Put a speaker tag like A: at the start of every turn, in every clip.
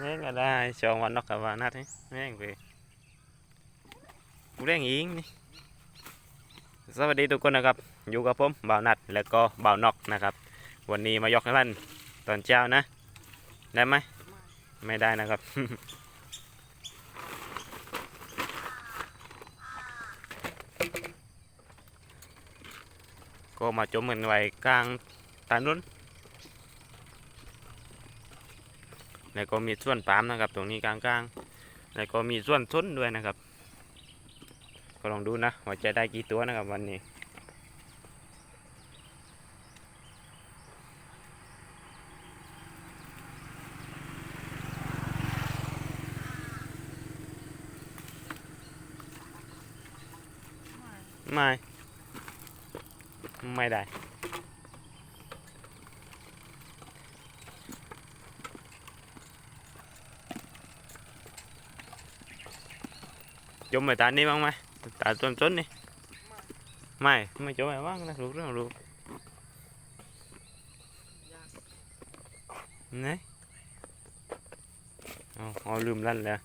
A: แม่งก็ได้ชองวันนกกับวันนัดนี่แม่งไปกูเร่งอิงนี่สวัสดีทุกคนนะครับ อยู่กับผมบ่าวนัดแล้วก็บ่าวนอกนะครับ วันนี้มายกให้มันตอนเช้านะ ได้ไหมไม่ได้นะครับ ก็มาจมกันไว้กลางตานุ่น แล้วก็มีส่วนปามนะครับ ตรงนี้กลางๆ แล้วก็มีส่วนทุนด้วยนะครับ ก็ลองดูนะว่าจะได้กี่ตัวนะครับวันนี้ไม่ ไม่ได้ จมไปตานี้บ้างไหมตาต้นต้นนี่ไม่ไม่จมไปบ้างนะรู้เรื่องรู้นี่อ๋อลืมลั่นแล้ว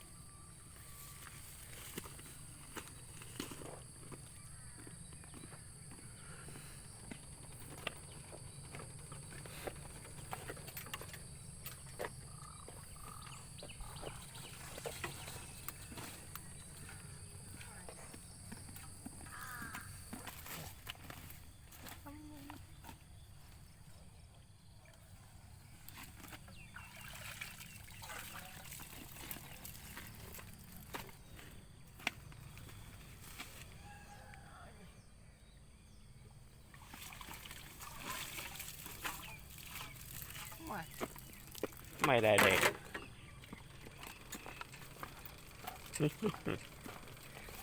A: ไม่ได้เด็ก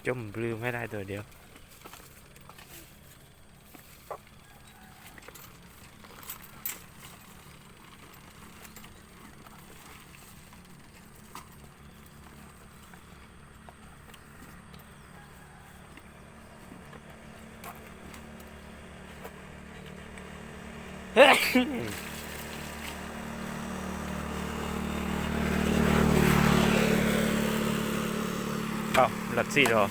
A: จมลืมไม่ได้ตัวเดียว เอาหลัดสี่ดอเ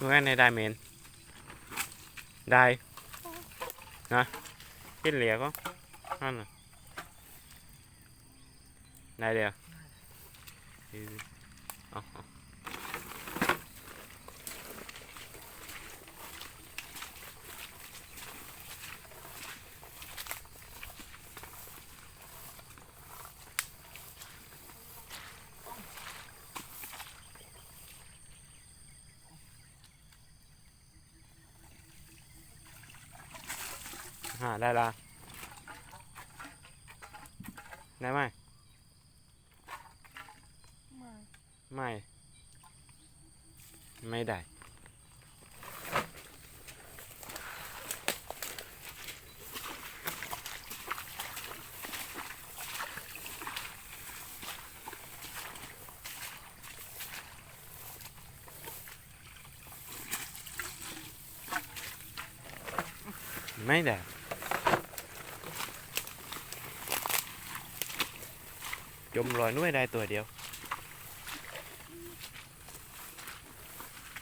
A: มื่อในได้เมนได้นะกินเหลียก็นั่นน่ะได้เดียว หาได้ละได้ไหมไม่ไม่ ไม่ได้ ไม่ได้ มลอยนุ้ยได้ตัวเดียว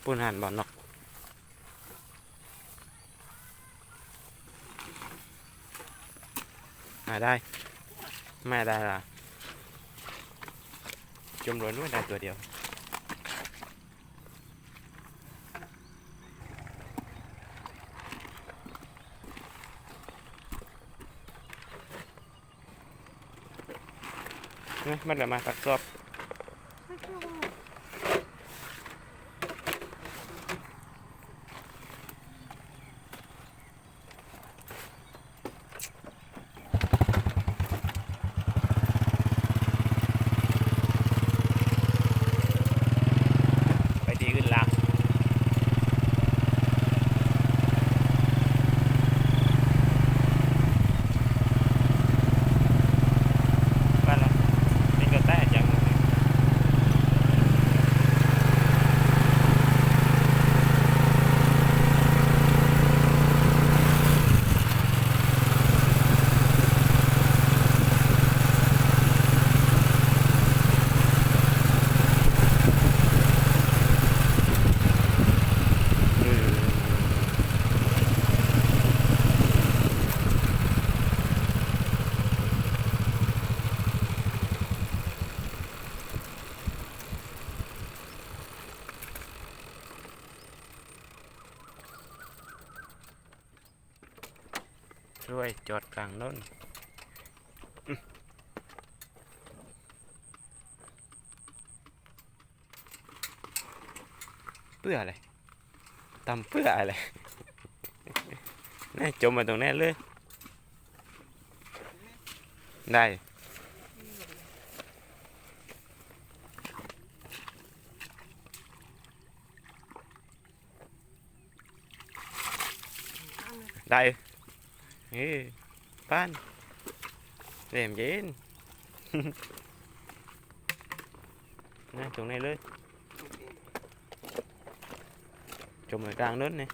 A: ปุ่นหันบอลนอกมาได้ไม่ได้ละจมลอยนุ้ยได้ตัวเดียว นะมันเลยมาตักซอบไปดีขึ้นละบ้านละเป็นกระแตจัง อืมช่ วยจอดกลางน้นอืมเพื่ออะไรทำเพื่ออะไรแน่จมมาตรงนี้เลยได้ได้ เฮ้ยป้านเรียมเย็นน่ตรงนี้เลยจม ở gàng lớn này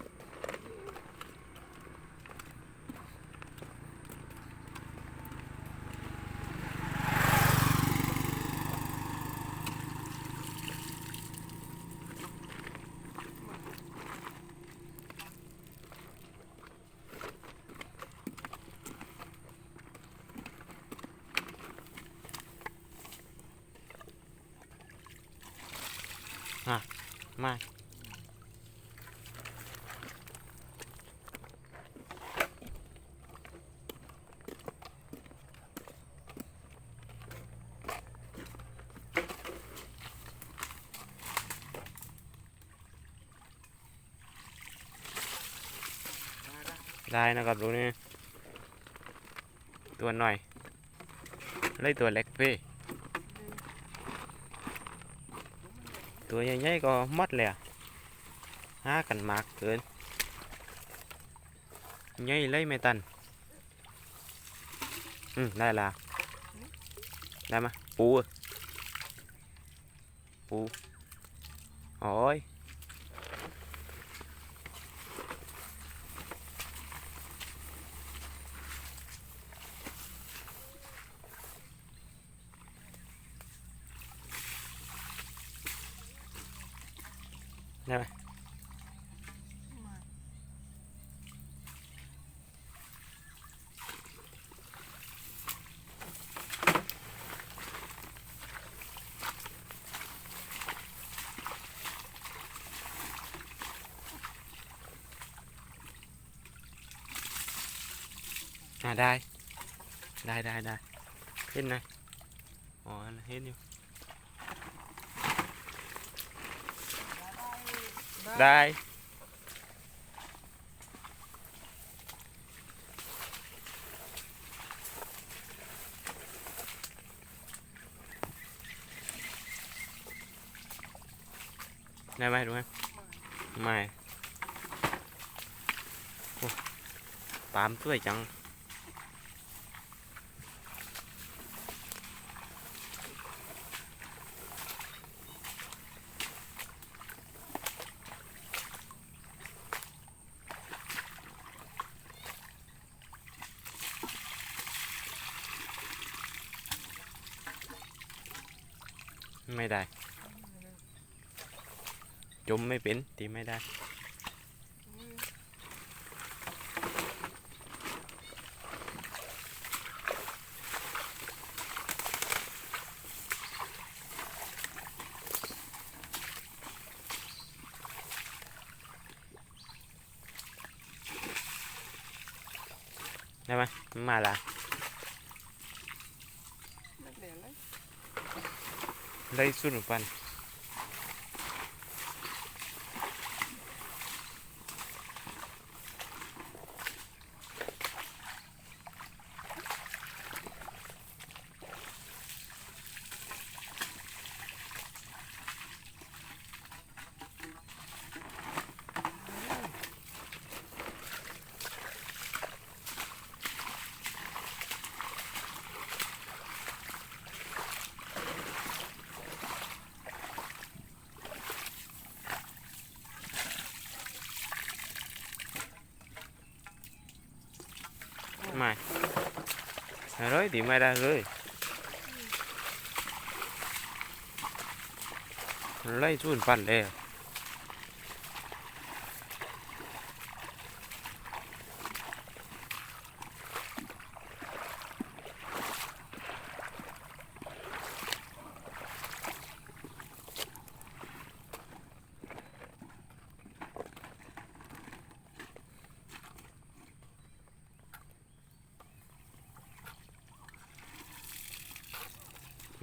A: mai ได้นะครับตรงนี้ตัวหน่อยไล่ตัวเล็กพี่ ตัวใหญ่ๆก็หมดเลยอะหากันมากเกินใหญ่เลยไม่ตันอืมได้ละได้มาปูอะปูโอ้ย ได้ ได้ได้ได้เห็นไหมอ๋อเห็นอยู่ ได้ ได้ไหมรู้ไหมไม่โอ้ปาล์มสวยจัง มไม่เป็นตีไม่ได้ได้ไหมมาละ
B: ได้
A: สุดปัน ไม่ร้อยตีไม่ได้เลยไล่สุนปันเลย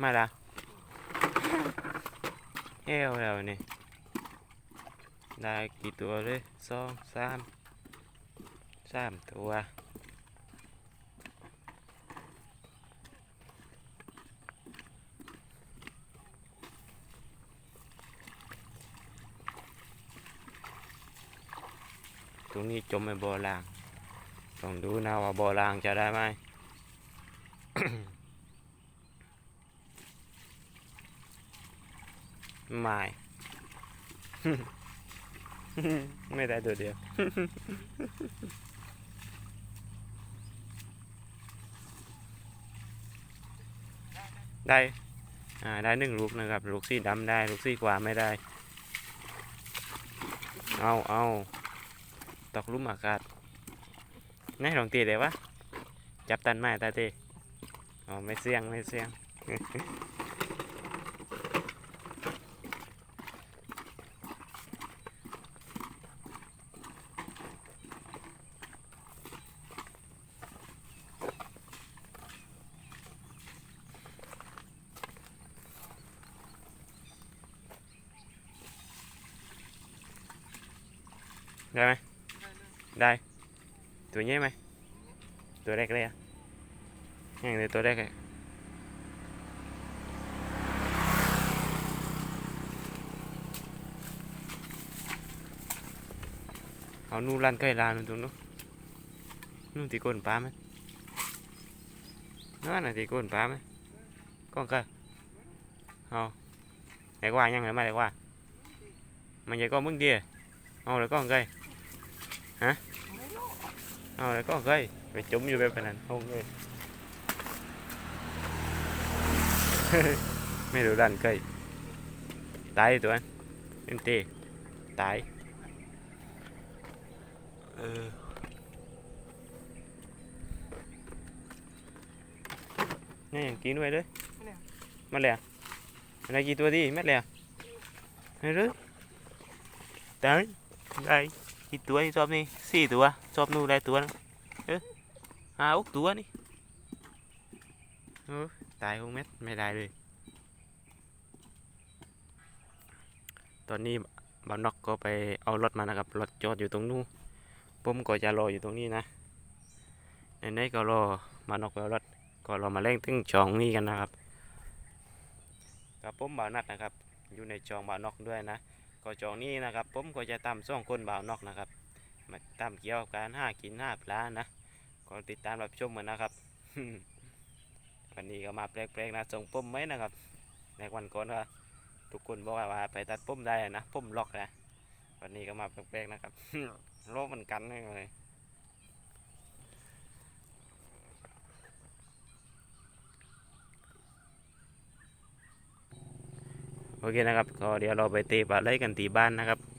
A: มาละเอวแล้วนี่ได้กี่ตัวเลยสองสามสามตัวตรงนี้จมไปบ่อลางต้องดูนะว่าบ่อลางจะได้ไหม ไม่ ไม่ได้ตัวเดียว ได้ อ่า ได้หนึ่งลูกนะครับ ลูกสีดำได้ ลูกสีขวาไม่ได้ เอาเอาตอกลุ่มอากาศนี่ลองตีเลยวะ จับตันไม้ตาตีอ๋อ ไม่เสี่ยง ไม่เสี่ยง ได้ไหม
B: ได้เลย
A: ได้ ตัวนี้ไหม ตัวแรกเลยอะยังเลย ตัวแรกเลยเอานู่นลั่นใกล้ลานนู่นตรงนู้นนู่นที่ก้นปลาไหมนั่นน่ะที่ก้นปลาไหมก้องก็เอาไหนกว่ายังไงมาไหนกว่ามันใหญ่ก็มึงเดียเอาเลยก้องไก
B: ไม่รู้
A: เอาแล้วก็เคยไปจุ่มอยู่แบบนั้นโงเลย ไม่รู้ดันเคยตายตัวนั้นเป็นตีตายเออนี่ยังกินไว้เลย
B: เนี่ย
A: มาแล้วอะไรกี่ตัวดีมาแล้วเฮ้ยรู้ตายได้กี่ตัวชอบนี่สี่ตัวชอบนู่นได้ตัวนึงเออห้าหกตัวนี่เออ ตายหกเม็ดไม่ได้เลย ตอนนี้บาวนอกก็ไปเอารถมานะครับ รถจอดอยู่ตรงนู้นผมก็จะรออยู่ตรงนี้นะไหนๆก็รอบานอกไปเอารถก็รามาเล่งถึงจองนี้กันนะครับกับผมบ่าวนัดนะครับ อยู่ในจองบ่าวนอกด้วยนะ ก็จองนี้นะครับ ผมก็จะตามซ่องคนบ่าวนอกนะครับ มาตามเกี่ยวกับการห้ากินห้าปลานะ ก็ติดตามรับชมกันนะครับ วันนี้ก็มาแปลกๆนะส่งผมไหมนะครับ ในวันก่อนก็ทุกคนบอกว่าไปตัดผมได้นะผมล็อกนะวันนี้ก็มาแปลกๆนะครับโลกมันกันเลยโอเคนะครับก็เดี๋ยวเราไปเตะปลาไหลกันที่บ้านนะครับ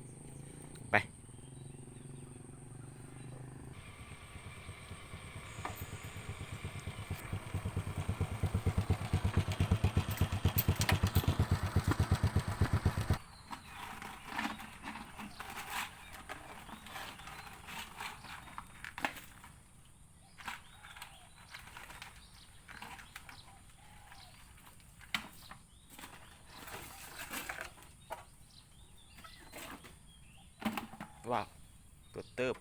A: เติบ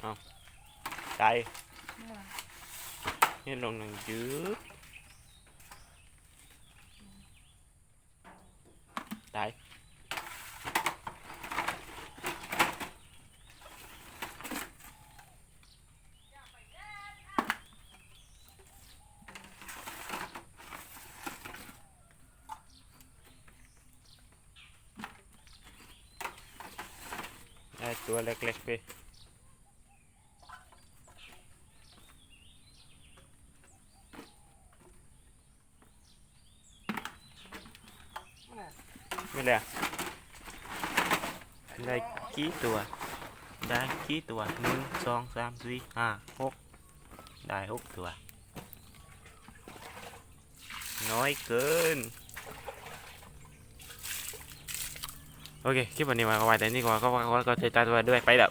A: เอาใจนี่ลงหนังยืดได้ ได้ ตัวเล็กๆไป
B: มันน่ะ
A: ไม่เลยอะ โอเค คลิปวันนี้มาก็ไว้แต่นี่ก่อนก็ก็ก็ใจตาตัวด้วยไปแล้ว